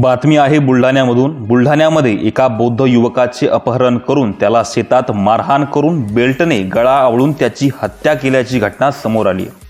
बातमी आहे बुलढाण्यामधून. बुलढाण्यामध्ये एका बौद्ध युवकाचे अपहरण करून त्याला शेतात मारहाण करून बेल्टने गळा आवळून त्याची हत्या केल्याची घटना समोर आली आहे.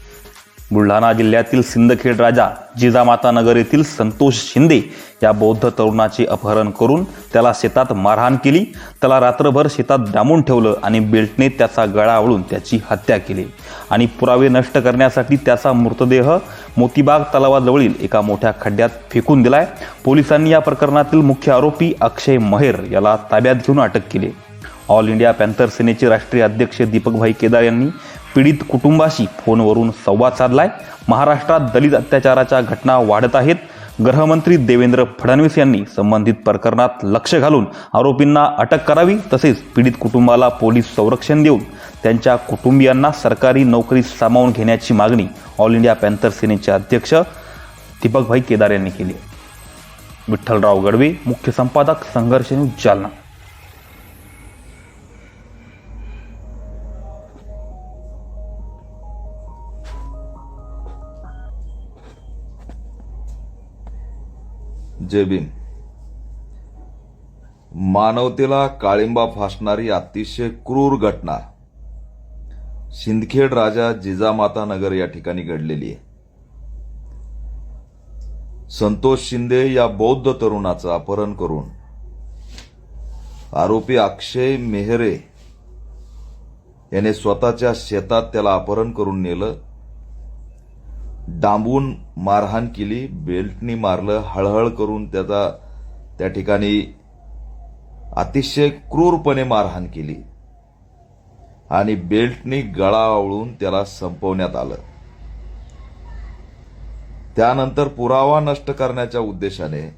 बुलढाणा जिल्ह्यातील सिंदखेड राजा जिजामाता नगर येथील संतोष शिंदे या बौद्ध तरुणाचे अपहरण करून त्याला शेतात मारहाण केली. त्याला रात्रभर शेतात डांबून ठेवलं आणि बेल्टने त्याचा गळा आवळून त्याची हत्या केली. आणि पुरावे नष्ट करण्यासाठी त्याचा मृतदेह मोतीबाग तलावाजवळील एका मोठ्या खड्ड्यात फेकून दिलाय. पोलिसांनी या प्रकरणातील मुख्य आरोपी अक्षय महेर याला ताब्यात घेऊन अटक केली. ऑल इंडिया पॅन्थर सेनेचे राष्ट्रीय अध्यक्ष दीपकभाई केदार यांनी पीडित कुटुंबाशी फोनवरून संवाद साधलाय. महाराष्ट्रात दलित अत्याचाराच्या घटना वाढत आहेत. गृहमंत्री देवेंद्र फडणवीस यांनी संबंधित प्रकरणात लक्ष घालून आरोपींना अटक करावी तसेच पीडित कुटुंबाला पोलीस संरक्षण देऊन त्यांच्या कुटुंबियांना सरकारी नोकरी सामावून घेण्याची मागणी ऑल इंडिया पॅन्थर सेनेचे अध्यक्ष दीपकभाई केदार यांनी केली विठ्ठलराव गडवे मुख्य संपादक संघर्ष न्यूज जालना. जय भीम. मानवतेला काळिंबा फासणारी अतिशय क्रूर घटना. सिंदखेड राजा जिजामाता नगर या ठिकाणी घडलेली आहे. संतोष शिंदे या बौद्ध तरुणाचं अपहरण करून आरोपी अक्षय मेहरे याने स्वतःच्या शेतात त्याला अपहरण करून नेलं. डांबून मारहाण केली बेल्टनी मारलं हळहळ करून त्याचा त्या ठिकाणी अतिशय क्रूरपणे मारहाण केली. आणि बेल्टनी गळा आवळून त्याला संपवण्यात आलं. त्यानंतर पुरावा नष्ट करण्याच्या उद्देशाने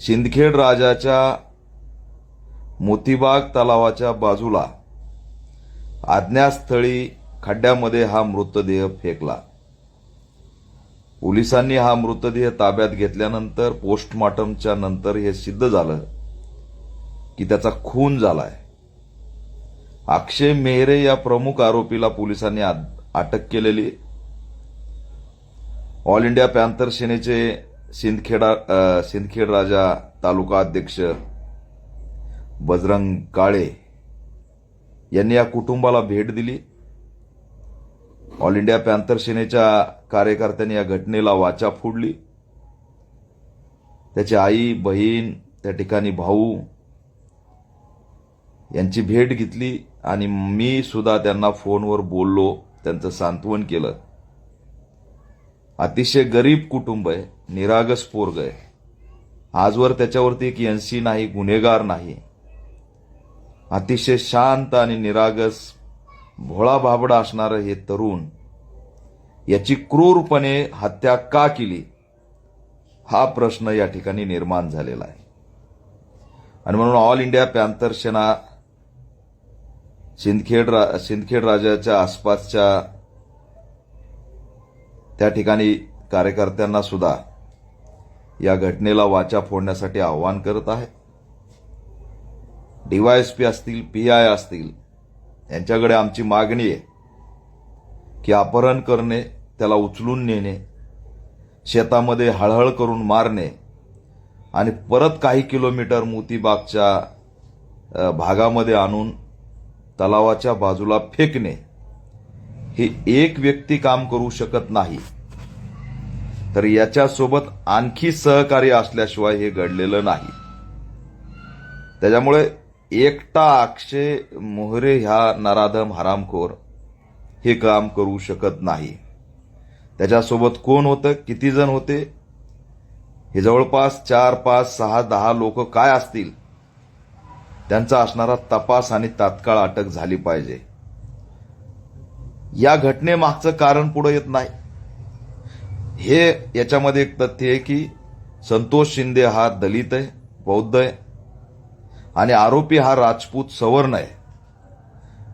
सिंदखेड राजाच्या मोतीबाग तलावाच्या बाजूला आज्ञास्थळी खड्ड्यामध्ये हा मृतदेह फेकला. पोलिसांनी हा मृतदेह ताब्यात घेतल्यानंतर पोस्टमॉर्टमच्या नंतर हे सिद्ध झालं की त्याचा खून झालाय. अक्षय मेहरे या प्रमुख आरोपीला पोलिसांनी अटक केलेली. ऑल इंडिया पॅन्थर सेनेचे सिंदखेडा सिंदखेड राजा तालुका अध्यक्ष बजरंग काळे यांनी या कुटुंबाला भेट दिली. ऑल इंडिया पॅन्थर सेनेच्या कार्यकर्त्यांनी या घटनेला वाचा फोडली. त्याची आई बहीण त्या ठिकाणी भाऊ यांची भेट घेतली आणि मी सुद्धा त्यांना फोनवर बोललो त्यांचं सांत्वन केलं. अतिशय गरीब कुटुंब आहे निरागस पोरग आहे. आजवर त्याच्यावरती एक एनसी नाही गुन्हेगार नाही. अतिशय शांत आणि निरागस भोळा भाबडा असणारं हे तरुण याची क्रूरपणे हत्या का केली? हा प्रश्न या ठिकाणी निर्माण झालेला आहे. आणि म्हणून all India panther Sena Sindkhed रा सिंदखेड राजाच्या आसपासच्या त्या ठिकाणी कार्यकर्त्यांना सुद्धा या घटनेला वाचा फोडण्यासाठी आवाहन करत आहे. डीवायएसपी असतील पी आय असतील यांच्याकडे आमची मागणी आहे की अपहरण करणे त्याला उचलून नेणे शेतामध्ये हळहळ करून मारणे आणि परत काही किलोमीटर मोतीबागच्या भागामध्ये आणून तलावाच्या बाजूला फेकणे. हे एक व्यक्ती काम करू शकत नाही. तर याच्यासोबत आणखी सहकार्य असल्याशिवाय हे घडलेलं नाही. त्याच्यामुळे एकटा अक्षय मोहरे ह्या नराधम हरामखोर हे काम करू शकत नाही. त्याच्यासोबत कोण होतं किती जण होते? हे जवळपास चार पाच सहा दहा लोक काय असतील? त्यांचा असणारा तपास आणि तात्काळ अटक झाली पाहिजे. या घटनेमागचं कारण पुढे येत नाही. हे याच्यामध्ये एक तथ्य आहे की संतोष शिंदे हा दलित आहे बौद्ध आहे. आणि आरोपी हा राजपूत सवर्ण आहे.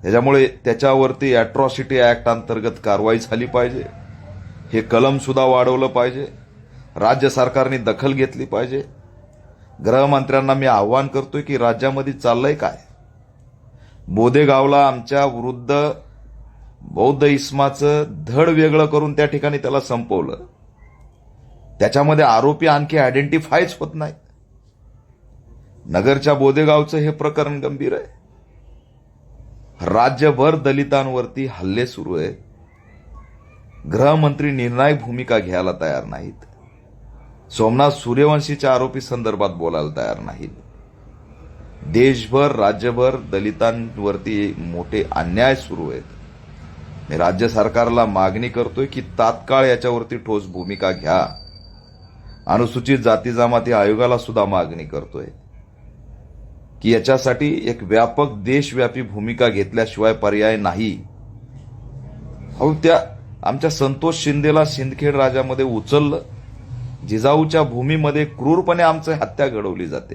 त्याच्यामुळे त्याच्यावरती अॅट्रॉसिटी ऍक्ट अंतर्गत कारवाई झाली पाहिजे. हे कलम सुद्धा वाढवलं पाहिजे. राज्य सरकारने दखल घेतली पाहिजे. गृहमंत्र्यांना मी आव्हान करतोय की राज्यामध्ये चाललंय काय? बोदेगावला आमच्या वृद्ध बौद्ध इस्माचं धड वेगळं करून त्या ठिकाणी त्याला संपवलं. त्याच्यामध्ये आरोपी आणखी आयडेंटिफायच होत नाही नगरच्या बोदेगावचं हे प्रकरण गंभीर आहे. राज्यभर दलितांवरती हल्ले सुरू आहेत गृहमंत्री निर्णायक भूमिका घ्यायला तयार नाहीत. सोमनाथ सूर्यवंशीच्या आरोपी संदर्भात बोलायला तयार नाहीत. देशभर राज्यभर दलितांवरती मोठे अन्याय सुरू आहेत. मी राज्य सरकारला मागणी करतोय की तात्काळ याच्यावरती ठोस भूमिका घ्या. अनुसूचित जाती जमाती आयोगाला सुद्धा मागणी करतोय. की याच्यासाठी एक व्यापक देशव्यापी भूमिका घेतल्याशिवाय पर्याय नाही. अहो त्या आमच्या संतोष शिंदेला सिंदखेड राजामध्ये उचललं. जिजाऊच्या भूमीमध्ये क्रूरपणे आमची हत्या घडवली जाते.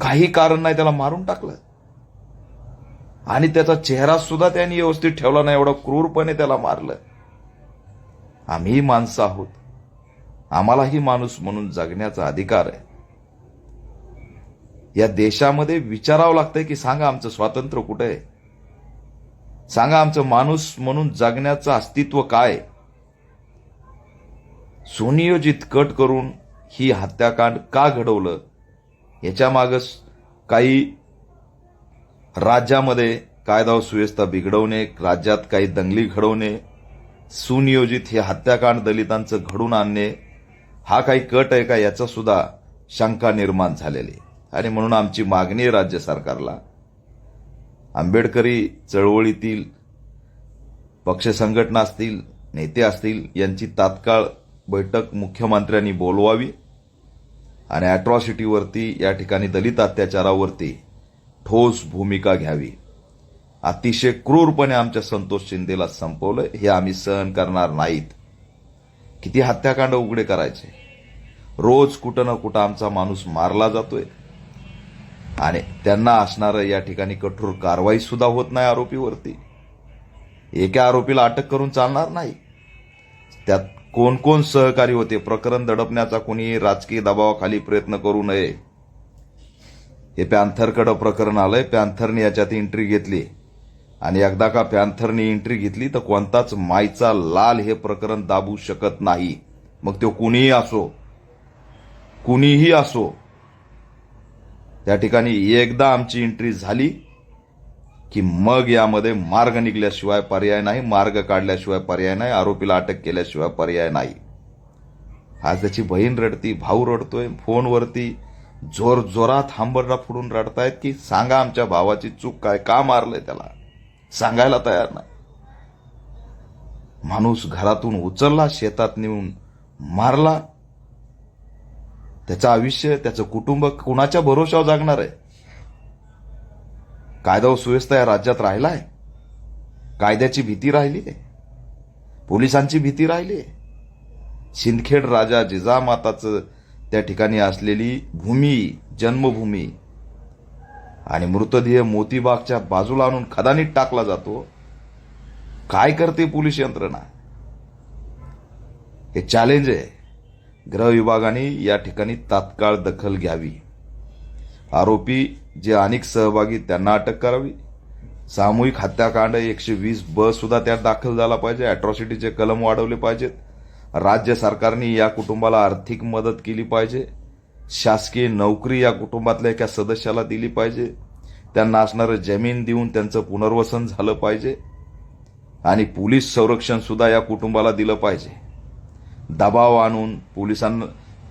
काही कारण नाही त्याला मारून टाकलं. आणि त्याचा चेहरा सुद्धा त्यांनी व्यवस्थित ठेवला नाही एवढा क्रूरपणे त्याला मारलं. आम्ही माणसं आहोत. आम्हालाही माणूस म्हणून जगण्याचा अधिकार आहे. या देशामध्ये विचारावं लागतंय की सांगा आमचं स्वातंत्र्य कुठं आहे? सांगा आमचं माणूस म्हणून जगण्याचं अस्तित्व काय सुनियोजित कट करून ही हत्याकांड का घडवलं? याच्या मागं काही राज्यामध्ये कायदा व सुव्यवस्था बिघडवणे राज्यात काही दंगली घडवणे सुनियोजित हे हत्याकांड दलितांचं घडून आणणे हा काही कट आहे का? याचा सुद्धा शंका निर्माण झालेली आहे. आणि म्हणून आमची मागणी आहे राज्य सरकारला. आंबेडकरी चळवळीतील पक्ष संघटना असतील नेते असतील यांची तात्काळ बैठक मुख्यमंत्र्यांनी बोलवावी आणि अॅट्रॉसिटीवरती या ठिकाणी दलित अत्याचारावरती ठोस भूमिका घ्यावी. अतिशय क्रूरपणे आमच्या संतोष शिंदेला संपवलं. हे आम्ही सहन करणार नाहीत. किती हत्याकांड उघडे करायचे? रोज कुठं ना कुठं आमचा माणूस मारला जातोय. आणि त्यांना असणारं या ठिकाणी कठोर कारवाई सुद्धा होत नाही आरोपीवरती. एका आरोपीला अटक करून चालणार नाही. त्यात कोण कोण सहकारी होते? प्रकरण दडपण्याचा कोणी राजकीय दबावाखाली प्रयत्न करू नये. हे पॅन्थरकडं प्रकरण आलंय. पॅन्थरने याच्यात एंट्री घेतली. आणि एकदा का पॅन्थरने एंट्री घेतली तर कोणताच मायचा लाल हे प्रकरण दाबू शकत नाही. मग तो कुणीही असो कुणीही असो त्या ठिकाणी एकदा आमची एंट्री झाली की मग यामध्ये मार्ग निघल्याशिवाय पर्याय नाही मार्ग काढल्याशिवाय पर्याय नाही आरोपीला अटक केल्याशिवाय पर्याय नाही. आज त्याची बहीण रडती भाऊ रडतोय फोनवरती जोर जोरात हांबरडा फुडून रडतायत की सांगा आमच्या भावाची चूक काय का मारलंय त्याला? सांगायला तयार नाही. माणूस घरातून उचलला शेतात नेऊन मारला त्याचं आयुष्य त्याचं कुटुंब कुणाच्या भरोशावर जागणार आहे? कायदा व सुव्यवस्था या राज्यात राहिला आहे. कायद्याची भीती राहिली आहे. पोलिसांची भीती राहिली आहे. सिंदखेड राजा जिजामाताचं त्या ठिकाणी असलेली भूमी जन्मभूमी आणि मृतदेह मोतीबागच्या बाजूला आणून खदानीत टाकला जातो. काय करते पोलीस यंत्रणा? हे चॅलेंज आहे. गृह विभागाने या ठिकाणी तात्काळ दखल घ्यावी. आरोपी जे अनेक सहभागी त्यांना अटक करावी. सामूहिक हत्याकांड एकशे वीस ब सुद्धा त्यात दाखल झाला पाहिजे. अॅट्रॉसिटीचे कलम वाढवले पाहिजेत. राज्य सरकारने या कुटुंबाला आर्थिक मदत केली पाहिजे. शासकीय नोकरी या कुटुंबातल्या एका सदस्याला दिली पाहिजे. त्यांना असणारं जमीन देऊन त्यांचं पुनर्वसन झालं पाहिजे. आणि पोलीस संरक्षण सुद्धा या कुटुंबाला दिलं पाहिजे. दबाव आणून पोलिसांना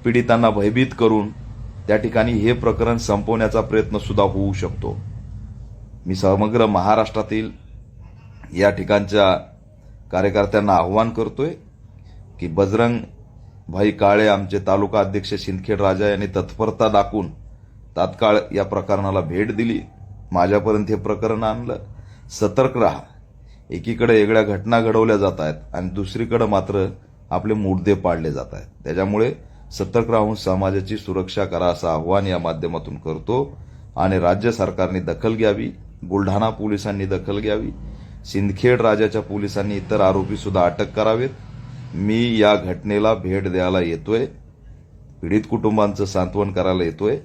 पीडितांना भयभीत करून त्या ठिकाणी हे प्रकरण संपवण्याचा प्रयत्न सुद्धा होऊ शकतो. मी समग्र महाराष्ट्रातील या ठिकाणच्या कार्यकर्त्यांना आव्हान करतोय की बजरंग भाई काळे आमचे तालुका अध्यक्ष शिंदखेड राजा यांनी तत्परता दाखवून तात्काळ या प्रकरणाला भेट दिली. माझ्यापर्यंत हे प्रकरण आणलं. सतर्क राहा. एकीकडे वेगळ्या घटना घडवल्या जात आहेत आणि दुसरीकडे मात्र आपले मुद्दे पाडले जात आहेत. त्याच्यामुळे सतर्क राहून समाजाची सुरक्षा करा असं आव्हान या माध्यमातून करतो आणि राज्य सरकारने दखल घ्यावी बुलढाणा पोलिसांनी दखल घ्यावी सिंदखेड राजाच्या पोलिसांनी इतर आरोपी सुद्धा अटक करावेत. मी या घटनेला भेट द्यायला येतोय पीडित कुटुंबांचं सांत्वन करायला येतोय.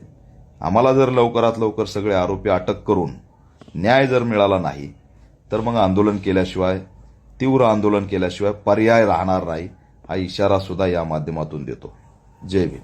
आम्हाला जर लवकरात लवकर सगळे आरोपी अटक करून न्याय जर मिळाला नाही तर मग आंदोलन केल्याशिवाय तीव्र आंदोलन केल्याशिवाय पर्याय राहणार नाही. हा इशारा सुद्धा या माध्यमातून देतो. जय भीम.